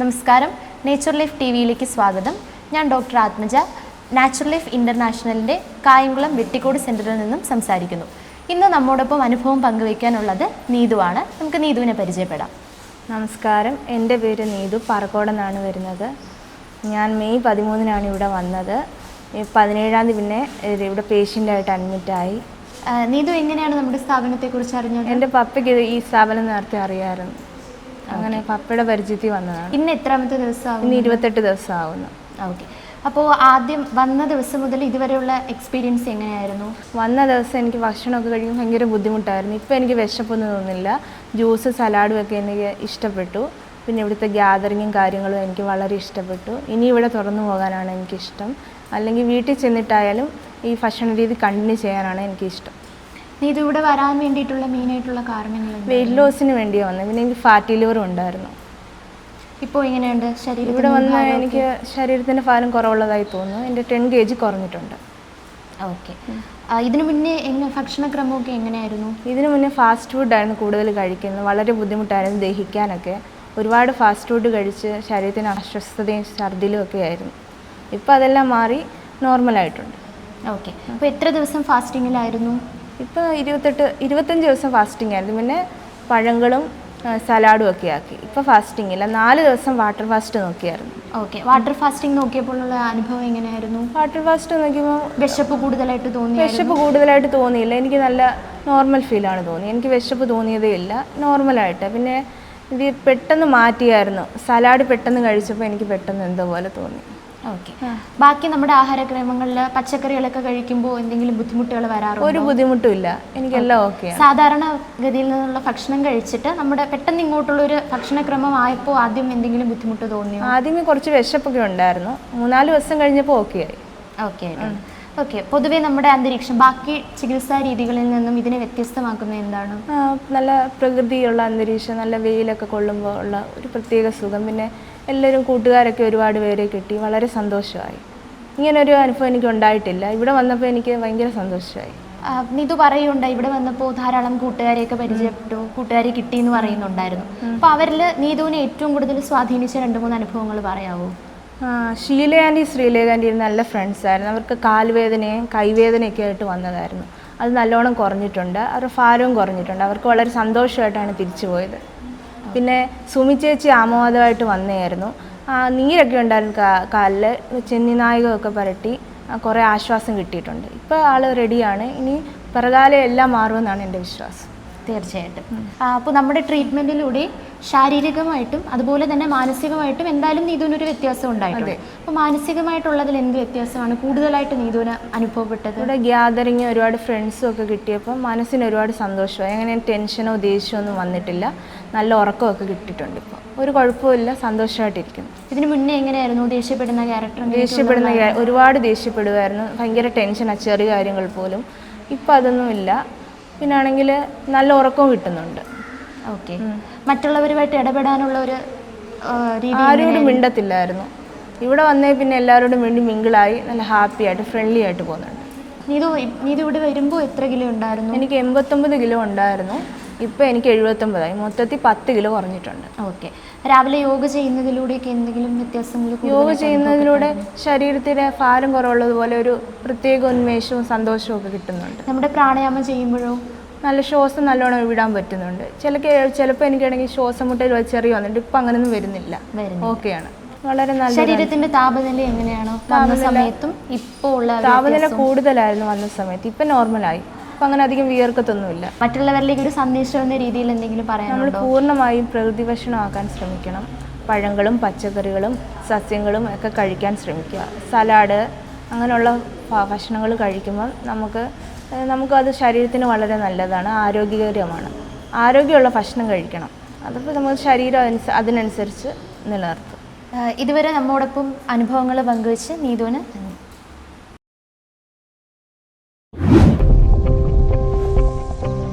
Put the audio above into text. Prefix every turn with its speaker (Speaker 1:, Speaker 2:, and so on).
Speaker 1: നമസ്കാരം. Nature life T വിയിലേക്ക് സ്വാഗതം. ഞാൻ ഡോക്ടർ ആത്മജ. നാച്ചുറൽ ലൈഫ് ഇന്റർനാഷണലിന്റെ കായംകുളം വെട്ടിക്കോട് സെന്ററിൽ നിന്നും സംസാരിക്കുന്നു. ഇന്ന് നമ്മോടൊപ്പം അനുഭവം പങ്കുവയ്ക്കാനുള്ളത് നീതുവാണ്. നമുക്ക് നീതുവിനെ പരിചയപ്പെടാം.
Speaker 2: നമസ്കാരം. എന്റെ പേര് നീതു. പറക്കോടെന്നാണ് വരുന്നത്. ഞാൻ മെയ് പതിമൂന്നിനാണ് ഇവിടെ വന്നത്. പതിനേഴാം തീയതി പിന്നെ ഇവിടെ പേഷ്യന്റായിട്ട് അഡ്മിറ്റായി
Speaker 1: നീതു എങ്ങനെയാണ് നമ്മുടെ സ്ഥാപനത്തെക്കുറിച്ച് അറിഞ്ഞത്?
Speaker 2: എന്റെ പപ്പയ്ക്ക് ഈ സ്ഥാപനം നേരത്തെ അറിയാമായിരുന്നു അങ്ങനെ പപ്പയുടെ പരിചയത്തിൽ വന്നതാണ്.
Speaker 1: ഇന്ന് എത്രാമത്തെ ദിവസമാകും
Speaker 2: ഇന്ന് ഇരുപത്തെട്ട് ദിവസം ആവുന്നു
Speaker 1: ഓക്കെ. അപ്പോൾ ആദ്യം വന്ന ദിവസം മുതൽ ഇതുവരെയുള്ള എക്സ്പീരിയൻസ് എങ്ങനെയായിരുന്നു?
Speaker 2: വന്ന ദിവസം എനിക്ക് ഭക്ഷണമൊക്കെ കഴിക്കുമ്പോൾ ഭയങ്കര ബുദ്ധിമുട്ടായിരുന്നു. ഇപ്പോൾ എനിക്ക് വിശപ്പൊന്നും തോന്നുന്നില്ല. ജ്യൂസ് സലാഡും ഒക്കെ എനിക്ക് ഇഷ്ടപ്പെട്ടു. പിന്നെ ഇവിടുത്തെ ഗ്യാതറിങ്ങും കാര്യങ്ങളും എനിക്ക് വളരെ ഇഷ്ടപ്പെട്ടു. ഇനി ഇവിടെ തുറന്നു പോകാനാണ് എനിക്കിഷ്ടം. അല്ലെങ്കിൽ വീട്ടിൽ ചെന്നിട്ടായാലും ഈ ഭക്ഷണ രീതി കണ്ടിന്യൂ ചെയ്യാനാണ് എനിക്കിഷ്ടം.
Speaker 1: നീതു ഇവിടെ വരാൻ വേണ്ടിയിട്ടുള്ള മെയിൻ ആയിട്ടുള്ള കാരണങ്ങൾ
Speaker 2: വെയിറ്റ് ലോസിന് വേണ്ടിയാണ് വന്നത് പിന്നെ എനിക്ക് ഫാറ്റി ലിവർ ഉണ്ടായിരുന്നു.
Speaker 1: ഇപ്പോൾ എങ്ങനെയുണ്ട്? ശരീരം
Speaker 2: ഇവിടെ വന്ന് എനിക്ക് ശരീരത്തിന്റെ ഭാരം കുറവുള്ളതായി തോന്നുന്നു. എന്റെ ടെൻ കെ ജി കുറഞ്ഞിട്ടുണ്ട്
Speaker 1: ഓക്കെ ഇതിനു മുന്നേ എങ്ങനെ ഭക്ഷണക്രമമൊക്കെ എങ്ങനെയായിരുന്നു?
Speaker 2: ഇതിനു മുന്നേ ഫാസ്റ്റ് ഫുഡായിരുന്നു കൂടുതൽ കഴിക്കുന്നത്. വളരെ ബുദ്ധിമുട്ടായിരുന്നു ദഹിക്കാനൊക്കെ. ഒരുപാട് ഫാസ്റ്റ് ഫുഡ് കഴിച്ച് ശരീരത്തിന് അസ്വസ്ഥതയും ഛർദിലും ഒക്കെ ആയിരുന്നു. ഇപ്പോൾ അതെല്ലാം മാറി നോർമലായിട്ടുണ്ട്
Speaker 1: ഓക്കെ അപ്പോൾ എത്ര ദിവസം ഫാസ്റ്റിങ്ങിലായിരുന്നു
Speaker 2: ഇപ്പോൾ ഇരുപത്തെട്ട് ഇരുപത്തഞ്ച് ദിവസം ഫാസ്റ്റിംഗ് ആയിരുന്നു. പിന്നെ പഴങ്ങളും സലാഡും ഒക്കെ ആക്കി. ഇപ്പോൾ ഫാസ്റ്റിംഗ് ഇല്ല. നാല് ദിവസം വാട്ടർ ഫാസ്റ്റ് നോക്കിയായിരുന്നു.
Speaker 1: ഓക്കെ വാട്ടർ ഫാസ്റ്റിംഗ് നോക്കിയപ്പോഴുള്ള അനുഭവം എങ്ങനെയായിരുന്നു?
Speaker 2: വാട്ടർ ഫാസ്റ്റ് നോക്കിയപ്പോൾ
Speaker 1: വിശപ്പ് കൂടുതലായിട്ട് തോന്നി
Speaker 2: വിശപ്പ് കൂടുതലായിട്ട് തോന്നിയില്ല. എനിക്ക് നല്ല നോർമൽ ഫീലാണ് തോന്നി. എനിക്ക് വിശപ്പ് തോന്നിയതേ ഇല്ല. നോർമലായിട്ട് പിന്നെ ഇത് പെട്ടെന്ന് മാറ്റിയായിരുന്നു. സലാഡ് പെട്ടെന്ന് കഴിച്ചപ്പോൾ എനിക്ക് പെട്ടെന്ന് എന്തോ പോലെ തോന്നി.
Speaker 1: ഓക്കെ. ബാക്കി നമ്മുടെ ആഹാരക്രമങ്ങളിൽ പച്ചക്കറികളൊക്കെ കഴിക്കുമ്പോൾ എന്തെങ്കിലും ബുദ്ധിമുട്ടുകൾ വരാറുണ്ടോ?
Speaker 2: ഒരു ബുദ്ധിമുട്ടും ഇല്ല എനിക്കെല്ലാം ഓക്കെ.
Speaker 1: സാധാരണ ഗതിയിൽ നിന്നുള്ള ഭക്ഷണം കഴിച്ചിട്ട് നമ്മുടെ പെട്ടെന്ന് ഇങ്ങോട്ടുള്ള ഒരു ഭക്ഷണക്രമം ആയപ്പോൾ ആദ്യം എന്തെങ്കിലും ബുദ്ധിമുട്ട് തോന്നിയോ?
Speaker 2: ആദ്യമേ കുറച്ച് വിശപ്പൊക്കെ ഉണ്ടായിരുന്നു. മൂന്നാൽ ദിവസം കഴിഞ്ഞപ്പോൾ ഓക്കെ ആയി
Speaker 1: ഓക്കെ. ഓക്കെ. പൊതുവെ നമ്മുടെ അന്തരീക്ഷം ബാക്കി ചികിത്സാ രീതികളിൽ നിന്നും ഇതിനെ വ്യത്യസ്തമാക്കുന്നത് എന്താണ്?
Speaker 2: നല്ല പ്രകൃതിയുള്ള അന്തരീക്ഷം നല്ല വെയിലൊക്കെ കൊള്ളുമ്പോൾ ഉള്ള ഒരു പ്രത്യേക സുഖം. പിന്നെ എല്ലാവരും കൂട്ടുകാരൊക്കെ ഒരുപാട് പേരെ കിട്ടി. വളരെ സന്തോഷമായി. ഇങ്ങനൊരു അനുഭവം എനിക്ക് ഉണ്ടായിട്ടില്ല. ഇവിടെ വന്നപ്പോൾ എനിക്ക് ഭയങ്കര സന്തോഷമായി.
Speaker 1: നീതു പറയുണ്ട് ഇവിടെ വന്നപ്പോൾ ധാരാളം കൂട്ടുകാരെയൊക്കെ പരിചയപ്പെട്ടു. കൂട്ടുകാരെ കിട്ടി എന്ന് പറയുന്നുണ്ടായിരുന്നു അപ്പോൾ അവരിൽ നീതുവിനെ ഏറ്റവും കൂടുതൽ സ്വാധീനിച്ച രണ്ട് മൂന്ന് അനുഭവങ്ങൾ പറയാവോ?
Speaker 2: ഷീല ആന്റി ശ്രീലേഖ ആന്റി നല്ല ഫ്രണ്ട്സ് ആയിരുന്നു. അവർക്ക് കാൽവേദനയും കൈവേദനയൊക്കെ ആയിട്ട് വന്നതായിരുന്നു. അത് നല്ലോണം കുറഞ്ഞിട്ടുണ്ട്. അവരുടെ ഭാരവും കുറഞ്ഞിട്ടുണ്ട്. അവർക്ക് വളരെ സന്തോഷമായിട്ടാണ് തിരിച്ചു പോയത്. പിന്നെ സുമി ചേച്ചി ആമോദമായിട്ട് വന്നതായിരുന്നു നീരൊക്കെ ഉണ്ടായിരുന്നു കാ കാലിൽ ചെന്നിനായകമൊക്കെ പുരട്ടി പരട്ടി കുറേ ആശ്വാസം കിട്ടിയിട്ടുണ്ട്. ഇപ്പോൾ ആൾ റെഡിയാണ്. ഇനി പിറകാലം എല്ലാം മാറുമെന്നാണ് എന്റെ വിശ്വാസം.
Speaker 1: തീർച്ചയായിട്ടും. അപ്പോൾ നമ്മുടെ ട്രീറ്റ്മെന്റിലൂടെ ശാരീരികമായിട്ടും അതുപോലെ തന്നെ മാനസികമായിട്ടും എന്തായാലും നീതുവിനൊരു വ്യത്യാസം ഉണ്ടായിട്ടുണ്ട്. അപ്പോൾ മാനസികമായിട്ടുള്ളതിൽ എന്ത് വ്യത്യാസമാണ്? കൂടുതലായിട്ട് നീതുവിന് അനുഭവപ്പെട്ടത്?
Speaker 2: ഇവിടെ ഗ്യാതറിങ് ഒരുപാട് ഫ്രണ്ട്സും ഒക്കെ കിട്ടിയപ്പോൾ മനസ്സിന് ഒരുപാട് സന്തോഷമായി. അങ്ങനെ ടെൻഷനോ ദേഷ്യമോ ഒന്നും വന്നിട്ടില്ല. നല്ല ഉറക്കമൊക്കെ കിട്ടിയിട്ടുണ്ട് ഇപ്പോൾ ഒരു കുഴപ്പമില്ല സന്തോഷമായിട്ടിരിക്കുന്നു.
Speaker 1: ഇതിനു മുന്നേ എങ്ങനെയായിരുന്നു ദേഷ്യപ്പെടുന്ന ക്യാരക്ടർ
Speaker 2: ദേഷ്യപ്പെടുന്ന ഒരുപാട് ദേഷ്യപ്പെടുമായിരുന്നു ഭയങ്കര ടെൻഷനാണ് ചെറിയ കാര്യങ്ങൾ പോലും. ഇപ്പം അതൊന്നുമില്ല പിന്നെ ആണെങ്കിൽ നല്ല ഉറക്കവും കിട്ടുന്നുണ്ട്.
Speaker 1: ഓക്കെ. മറ്റുള്ളവരുമായിട്ട് ഇടപെടാനുള്ള ഒരു
Speaker 2: ആരോടും മിണ്ടത്തില്ലായിരുന്നു. ഇവിടെ വന്നേ പിന്നെ എല്ലാവരോടും വേണ്ടി മിങ്കിളായി നല്ല ഹാപ്പി ആയിട്ട് ഫ്രണ്ട്ലി ആയിട്ട് പോകുന്നുണ്ട്.
Speaker 1: നീതു നീതു ഇവിടെ വരുമ്പോൾ എത്ര കിലോ ഉണ്ടായിരുന്നു?
Speaker 2: എനിക്ക് എൺപത്തൊമ്പത് കിലോ ഉണ്ടായിരുന്നു. ഇപ്പോൾ എനിക്ക് എഴുപത്തൊമ്പതായി മൊത്തത്തിൽ പത്ത് കിലോ കുറഞ്ഞിട്ടുണ്ട്.
Speaker 1: ഓക്കെ. രാവിലെ യോഗ ചെയ്യുന്നതിലൂടെയൊക്കെ എന്തെങ്കിലും വ്യത്യാസങ്ങൾ
Speaker 2: യോഗ ചെയ്യുന്നതിലൂടെ ശരീരത്തിന് ഭാരം കുറവുള്ളതുപോലെ ഒരു പ്രത്യേക ഉന്മേഷവും സന്തോഷവും ഒക്കെ കിട്ടുന്നുണ്ട്.
Speaker 1: നമ്മുടെ പ്രാണായാമം ചെയ്യുമ്പോഴോ?
Speaker 2: നല്ല ശ്വാസം നല്ലോണം വിടാൻ പറ്റുന്നുണ്ട്. ചില ചിലപ്പോൾ എനിക്കാണെങ്കിൽ ശ്വാസം മുട്ടൽ ചെറിയ വന്നിട്ട് ഇപ്പം അങ്ങനെയൊന്നും വരുന്നില്ല.
Speaker 1: വരുന്നു
Speaker 2: ഓക്കെയാണ് വളരെ നല്ല
Speaker 1: ശരീരത്തിന്റെ താപനില എങ്ങനെയാണോ? താപനില സമയത്തും ഇപ്പോൾ ഉള്ള
Speaker 2: താപനില കൂടുതലായിരുന്നു വന്ന സമയത്ത്. ഇപ്പം നോർമലായി ഇപ്പം അങ്ങനെ അധികം വിയർക്കത്തൊന്നുമില്ല.
Speaker 1: മറ്റുള്ളവരിലേക്ക് ഒരു സന്ദേശം എന്ന രീതിയിൽ എന്തെങ്കിലും
Speaker 2: നമ്മൾ പൂർണമായും പ്രകൃതി ഭക്ഷണമാക്കാൻ ശ്രമിക്കണം. പഴങ്ങളും പച്ചക്കറികളും സസ്യങ്ങളും ഒക്കെ കഴിക്കാൻ ശ്രമിക്കുക. സലാഡ് അങ്ങനെയുള്ള ഭക്ഷണങ്ങൾ കഴിക്കുമ്പോൾ നമുക്ക് നമുക്കത് ശരീരത്തിന് വളരെ നല്ലതാണ് ആരോഗ്യകരമാണ്. ആരോഗ്യമുള്ള ഭക്ഷണം കഴിക്കണം. അതൊക്കെ നമ്മൾ ശരീരം അതിനനുസരിച്ച് നിലനിർത്തും.
Speaker 1: ഇതുവരെ നമ്മോടൊപ്പം അനുഭവങ്ങൾ പങ്കുവച്ച് നീതുവിന്